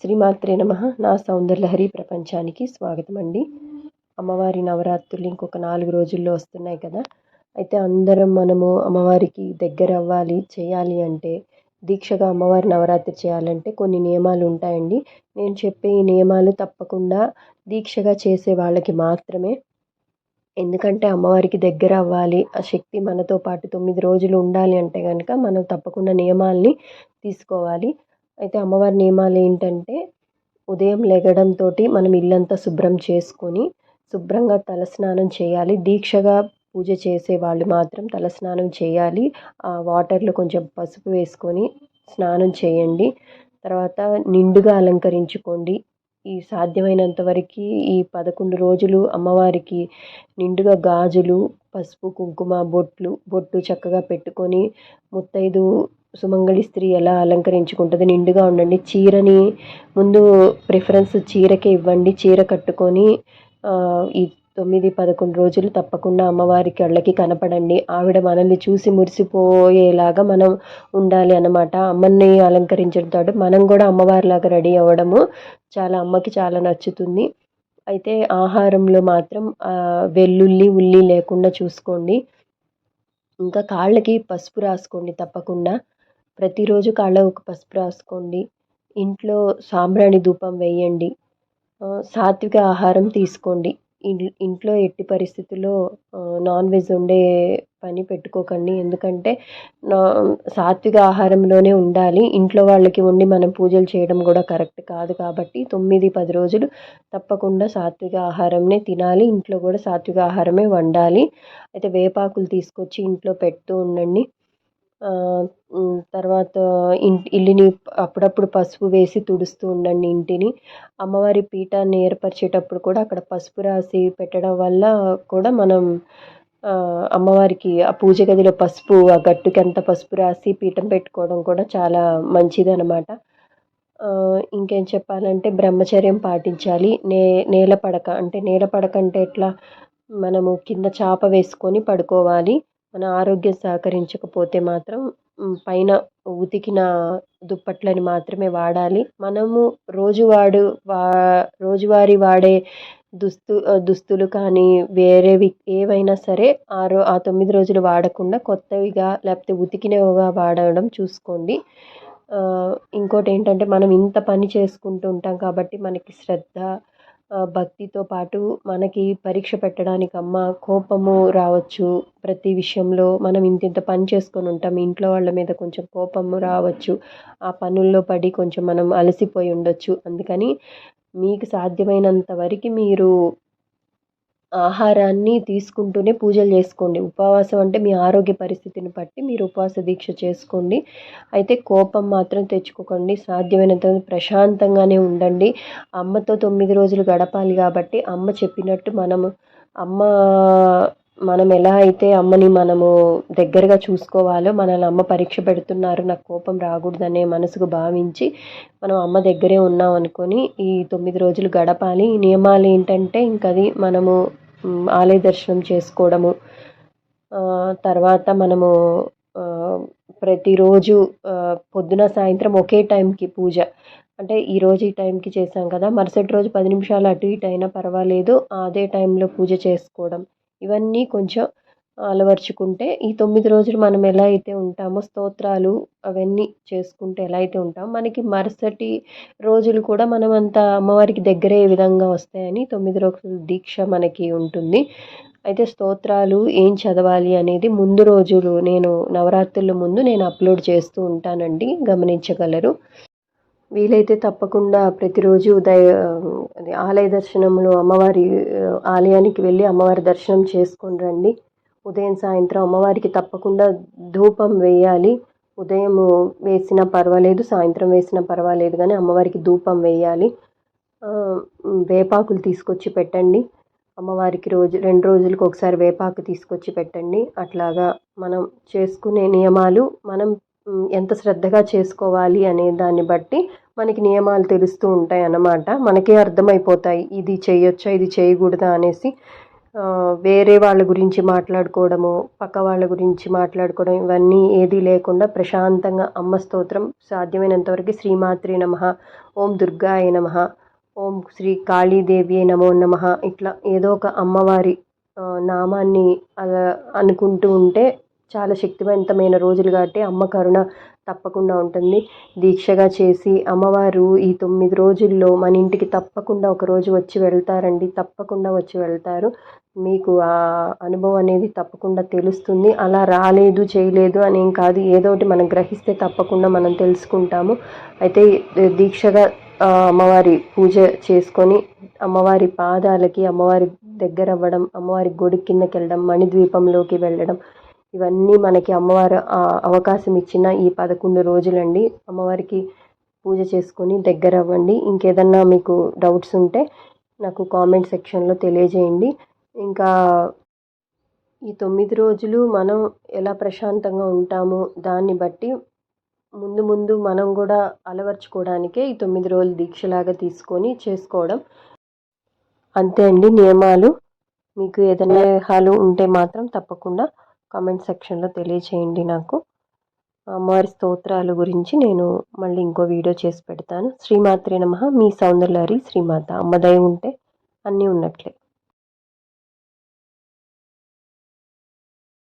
శ్రీమాత్రే నమ. నా సౌందర్యలహరి ప్రపంచానికి స్వాగతం అండి. అమ్మవారి నవరాత్రులు ఇంకొక నాలుగు రోజుల్లో వస్తున్నాయి కదా. అయితే అందరం మనము అమ్మవారికి దగ్గర అవ్వాలి చేయాలి అంటే దీక్షగా అమ్మవారి నవరాత్రి చేయాలంటే కొన్ని నియమాలు ఉంటాయండి. నేను చెప్పే ఈ నియమాలు తప్పకుండా దీక్షగా చేసే వాళ్ళకి మాత్రమే. ఎందుకంటే అమ్మవారికి దగ్గర అవ్వాలి ఆ శక్తి మనతో పాటు తొమ్మిది రోజులు ఉండాలి అంటే కనుక మనం తప్పకుండా నియమాల్ని తీసుకోవాలి. అయితే అమ్మవారి నియమాలు ఏంటంటే ఉదయం లెగడంతో మనం ఇల్లంతా శుభ్రం చేసుకొని శుభ్రంగా తలస్నానం చేయాలి. దీక్షగా పూజ చేసే వాళ్ళు మాత్రం తలస్నానం చేయాలి. ఆ వాటర్లో కొంచెం పసుపు వేసుకొని స్నానం చేయండి. తర్వాత నిండుగా అలంకరించుకోండి. ఈ సాధ్యమైనంత వరకు ఈ పదకొండు రోజులు అమ్మవారికి నిండుగా గాజులు పసుపు కుంకుమ బొట్లు బొట్టు చక్కగా పెట్టుకొని ముత్తైదు సుమంగళి స్త్రీ ఎలా అలంకరించుకుంటుంది నిండుగా ఉండండి. చీరని ముందు ప్రిఫరెన్స్ చీరకే ఇవ్వండి. చీర కట్టుకొని ఈ తొమ్మిది పదకొండు రోజులు తప్పకుండా అమ్మవారి కళ్ళకి కనపడండి. ఆవిడ మనల్ని చూసి మురిసిపోయేలాగా మనం ఉండాలి అన్నమాట. అమ్మని అలంకరించడంతో మనం కూడా అమ్మవారిలాగా రెడీ అవ్వడము చాలా అమ్మకి చాలా నచ్చుతుంది. అయితే ఆహారంలో మాత్రం వెల్లుల్లి ఉల్లి లేకుండా చూసుకోండి. ఇంకా కాళ్ళకి పసుపు రాసుకోండి తప్పకుండా. ప్రతిరోజు కాళ్ళకు పసుపు రాసుకోండి. ఇంట్లో సాంబ్రాణి ధూపం వేయండి. సాత్విక ఆహారం తీసుకోండి. ఇంట్లో ఎట్టి పరిస్థితుల్లో నాన్ వెజ్ వండే పని పెట్టుకోకండి. ఎందుకంటే నా సాత్విక ఆహారంలోనే ఉండాలి. ఇంట్లో వాళ్ళకి వండి మనం పూజలు చేయడం కూడా కరెక్ట్ కాదు కాబట్టి తొమ్మిది పది రోజులు తప్పకుండా సాత్విక ఆహారంనే తినాలి. ఇంట్లో కూడా సాత్విక ఆహారమే వండాలి. అయితే వేపాకులు తీసుకొచ్చి ఇంట్లో పెడుతూ ఉండండి. తర్వాత ఇంటి ఇల్లుని అప్పుడప్పుడు పసుపు వేసి తుడుస్తూ ఉండండి ఇంటిని. అమ్మవారి పీఠాన్ని ఏర్పరిచేటప్పుడు కూడా అక్కడ పసుపు రాసి పెట్టడం వల్ల కూడా మనం అమ్మవారికి ఆ పూజ గదిలో పసుపు ఆ గట్టుకి అంత పసుపు రాసి పీఠం పెట్టుకోవడం కూడా చాలా మంచిదనమాట ఇంకేం చెప్పాలంటే బ్రహ్మచర్యం పాటించాలి. నే నేల పడక అంటే నేల పడక అంటే ఎట్లా? మనము కింద చాప వేసుకొని పడుకోవాలి. మన ఆరోగ్యం సహకరించకపోతే మాత్రం పైన ఉతికిన దుప్పట్లని మాత్రమే వాడాలి. మనము రోజువాడు వా రోజువారీ వాడే దుస్తు దుస్తులు కానీ వేరేవి ఏవైనా సరే ఆ రో ఆ తొమ్మిది రోజులు వాడకుండా కొత్తవిగా లేకపోతే ఉతికినవిగా వాడడం చూసుకోండి. ఇంకోటి ఏంటంటే మనం ఇంత పని చేసుకుంటూ ఉంటాం కాబట్టి మనకి శ్రద్ధ భక్తితో పాటు మనకి పరీక్ష పెట్టడానికి అమ్మ కోపము రావచ్చు. ప్రతి విషయంలో మనం ఇంత ఇంత పని చేసుకొని ఉంటాం. ఇంట్లో వాళ్ళ మీద కొంచెం కోపము రావచ్చు. ఆ పనుల్లో పడి కొంచెం మనం అలసిపోయి ఉండొచ్చు. అందుకని మీకు సాధ్యమైనంత వరకు మీరు ఆహారాన్ని తీసుకుంటూనే పూజలు చేసుకోండి. ఉపవాసం అంటే మీ ఆరోగ్య పరిస్థితిని బట్టి మీరు ఉపవాస దీక్ష చేసుకోండి. అయితే కోపం మాత్రం తెచ్చుకోకండి. సాధ్యమైనంత ప్రశాంతంగానే ఉండండి. అమ్మతో తొమ్మిది రోజులు గడపాలి కాబట్టి అమ్మ చెప్పినట్టు మనము అమ్మ మనం ఎలా అయితే అమ్మని మనము దగ్గరగా చూసుకోవాలో మనల్ని అమ్మ పరీక్ష పెడుతున్నారు నాకు కోపం రాకూడదనే మనసుకు భావించి మనం అమ్మ దగ్గరే ఉన్నాం అనుకొని ఈ తొమ్మిది రోజులు గడపాలి. ఈ నియమాలు ఏంటంటే ఇంకది మనము ఆలయ దర్శనం చేసుకోవడము. తర్వాత మనము ప్రతిరోజు పొద్దున సాయంత్రం ఒకే టైంకి పూజ. అంటే ఈరోజు ఈ టైంకి చేసాం కదా మరుసటి రోజు పది నిమిషాలు అటు ఇటు అయినా పర్వాలేదు అదే టైంలో పూజ చేసుకోవడం. ఇవన్నీ కొంచెం అలవర్చుకుంటే ఈ తొమ్మిది రోజులు మనం ఎలా అయితే ఉంటామో స్తోత్రాలు అవన్నీ చేసుకుంటే ఎలా అయితే ఉంటామో మనకి మరుసటి రోజులు కూడా మనం అంత అమ్మవారికి దగ్గరే విధంగా వస్తాయని తొమ్మిది రోజుల దీక్ష మనకి ఉంటుంది. అయితే స్తోత్రాలు ఏం చదవాలి అనేది ముందు రోజులు నేను నవరాత్రుల ముందు నేను అప్లోడ్ చేస్తూ ఉంటానండి. గమనించగలరు. వీలైతే తప్పకుండా ప్రతిరోజు ఉదయ ఆలయ దర్శనంలో అమ్మవారి ఆలయానికి వెళ్ళి అమ్మవారి దర్శనం చేసుకొని రండి. ఉదయం సాయంత్రం అమ్మవారికి తప్పకుండా ధూపం వేయాలి. ఉదయం వేసినా పర్వాలేదు సాయంత్రం వేసినా పర్వాలేదు కానీ అమ్మవారికి ధూపం వేయాలి. వేపాకులు తీసుకొచ్చి పెట్టండి. అమ్మవారికి రోజు రెండు రోజులకు ఒకసారి వేపాకు తీసుకొచ్చి పెట్టండి. అట్లాగా మనం చేసుకునే నియమాలు మనం ఎంత శ్రద్ధగా చేసుకోవాలి అనే దాన్ని బట్టి మనకి నియమాలు తెలుస్తూ ఉంటాయి అన్నమాట మనకే అర్థమైపోతాయి. ఇది చేయొచ్చా ఇది చేయకూడదా అనేసి. వేరే వాళ్ళ గురించి మాట్లాడుకోవడము పక్క వాళ్ళ గురించి మాట్లాడుకోవడం ఇవన్నీ ఏదీ లేకుండా ప్రశాంతంగా అమ్మ స్తోత్రం సాధ్యమైనంతవరకు శ్రీమాత్రి నమ ఓం దుర్గాయ నమ ఓం శ్రీ కాళీదేవి నమో నమ ఇట్లా ఏదో ఒక అమ్మవారి నామాన్ని అలా అనుకుంటూ ఉంటే చాలా శక్తివంతమైన రోజులు కాబట్టి అమ్మ కరుణ తప్పకుండా ఉంటుంది. దీక్షగా చేసి అమ్మవారు ఈ తొమ్మిది రోజుల్లో మన ఇంటికి తప్పకుండా ఒక రోజు వచ్చి వెళ్తారండి. తప్పకుండా వచ్చి వెళ్తారు. మీకు ఆ అనుభవం అనేది తప్పకుండా తెలుస్తుంది. అలా రాలేదు చేయలేదు అని ఏం కాదు. ఏదో ఒకటి మనం గ్రహిస్తే తప్పకుండా మనం తెలుసుకుంటాము. అయితే దీక్షగా అమ్మవారి పూజ చేసుకొని అమ్మవారి పాదాలకి అమ్మవారి దగ్గర అవ్వడం అమ్మవారి గుడి కిందకి వెళ్ళడం మణిద్వీపంలోకి వెళ్ళడం ఇవన్నీ మనకి అమ్మవారు అవకాశం ఇచ్చిన ఈ పదకొండు రోజులండి. అమ్మవారికి పూజ చేసుకొని దగ్గర అవ్వండి ఇంకేదన్నా మీకు డౌట్స్ ఉంటే నాకు కామెంట్ సెక్షన్లో తెలియజేయండి. ఇంకా ఈ తొమ్మిది రోజులు మనం ఎలా ప్రశాంతంగా ఉంటామో దాన్ని బట్టి ముందు ముందు మనం కూడా అలవర్చుకోవడానికే ఈ తొమ్మిది రోజులు దీక్షలాగా తీసుకొని చేసుకోవడం. అంతే అండి నియమాలు. మీకు ఏదైనా సలహాలు ఉంటే మాత్రం తప్పకుండా కామెంట్ సెక్షన్లో తెలియచేయండి నాకు. అమ్మవారి స్తోత్రాల గురించి నేను మళ్ళీ ఇంకో వీడియో చేసి పెడతాను. శ్రీమాత్రే నమ. మీ సౌందర్యారి శ్రీమాత. అమ్మదయ ఉంటే అన్నీ ఉన్నట్లే.